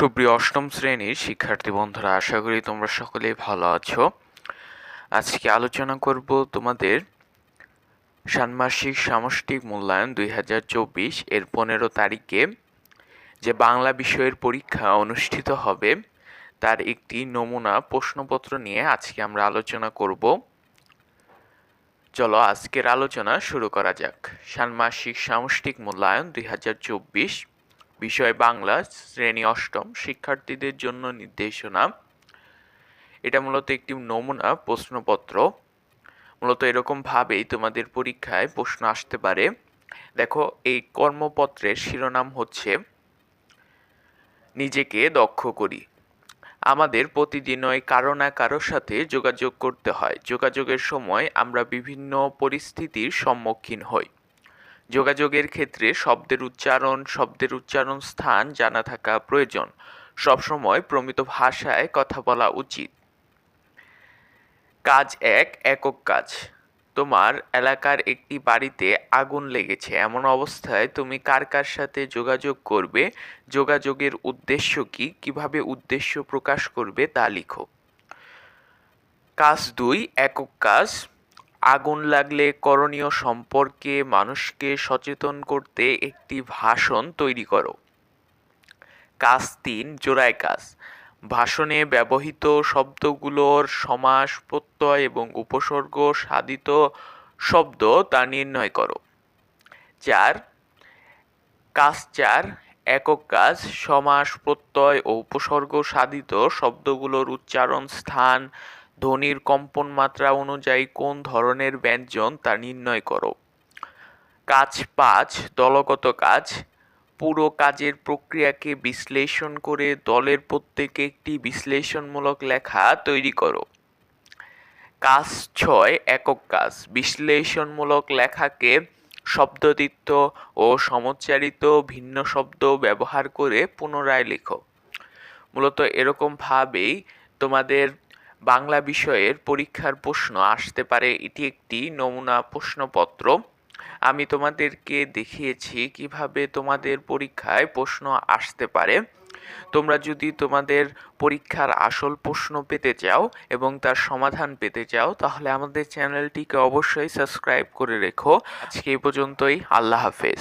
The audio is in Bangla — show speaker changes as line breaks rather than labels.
সুপ্রিয় অষ্টম শ্রেণির শিক্ষার্থী বন্ধুরা, আশা করি তোমরা সকলেই ভালো আছো। আজকে আলোচনা করব তোমাদের ষান্মাসিক সামষ্টিক মূল্যায়ন দুই হাজার চব্বিশ এর পনেরো তারিখে, যে বাংলা বিষয়ের পরীক্ষা অনুষ্ঠিত হবে, তার একটি নমুনা প্রশ্নপত্র নিয়ে আজকে আমরা আলোচনা করব। চলো আজকের আলোচনা শুরু করা যাক। ষান্মাসিক সামষ্টিক মূল্যায়ন দুই হাজার চব্বিশ বিষয় বাংলা, শ্রেণি অষ্টম, শিক্ষার্থীদের জন্য নির্দেশনা। এটা মূলত একটি নমুনা, প্রশ্নপত্র। মূলত এরকমভাবেই তোমাদের পরীক্ষায় প্রশ্ন আসতে পারে। দেখো, এই কর্মপত্রের শিরোনাম হচ্ছে, নিজেকে দক্ষ করি। আমাদের প্রতিদিনই কারও না কারোর সাথে যোগাযোগ করতে হয়। যোগাযোগের সময় আমরা বিভিন্ন পরিস্থিতির সম্মুখীন হই। যোগাযোগের ক্ষেত্রে শব্দের উচ্চারণ শব্দের উচ্চারণ স্থান জানা থাকা প্রয়োজন। সবসময় প্রমিত ভাষায় কথা বলা উচিত। কাজ এক, একক কাজ। তোমার এলাকার একটি বাড়িতে আগুন লেগেছে। এমন অবস্থায় তুমি কার কার সাথে যোগাযোগ করবে? যোগাযোগের উদ্দেশ্য কি? কীভাবে উদ্দেশ্য প্রকাশ করবে তা লিখো। কাজ দুই, একক কাজ। আগুন লাগলে করণীয় সম্পর্কে মানুষকে সচেতন করতে একটি ভাষণ তৈরি করো। কাজ তিন, জোড়ায় কাজ। ভাষণে ব্যবহৃত শব্দগুলোর সমাস, প্রত্যয় এবং উপসর্গ সাধিত শব্দ তা নির্ণয় করো। চার, কাজ চার, একক কাজ, সমাস, প্রত্যয় ও উপসর্গ সাধিত শব্দগুলোর উচ্চারণ, স্থান ধ্বনির কম্পন মাত্রা অনুযায়ী কোন ধরনের ব্যঞ্জন তা নির্ণয় করো। কাজ পাঁচ, দলগত কাজ। পুরো কাজের প্রক্রিয়াকে বিশ্লেষণ করে দলের প্রত্যেকে একটি বিশ্লেষণমূলক লেখা তৈরি করো। কাজ ছয়, একক কাজ। বিশ্লেষণমূলক লেখাকে শব্দদিত্য ও সমচ্চারিত ভিন্ন শব্দ ব্যবহার করে পুনরায় লেখো। মূলত এরকমভাবেই তোমাদের বাংলা বিষয়ের পরীক্ষার প্রশ্ন আসতে পারে। এটি একটি নমুনা প্রশ্নপত্র। আমি তোমাদেরকে দেখিয়েছি কীভাবে তোমাদের পরীক্ষায় প্রশ্ন আসতে পারে। তোমরা যদি তোমাদের পরীক্ষার আসল প্রশ্ন পেতে চাও এবং তার সমাধান পেতে চাও, তাহলে আমাদের চ্যানেলটিকে অবশ্যই সাবস্ক্রাইব করে রেখো। আজকে এই পর্যন্তই। আল্লাহ হাফেজ।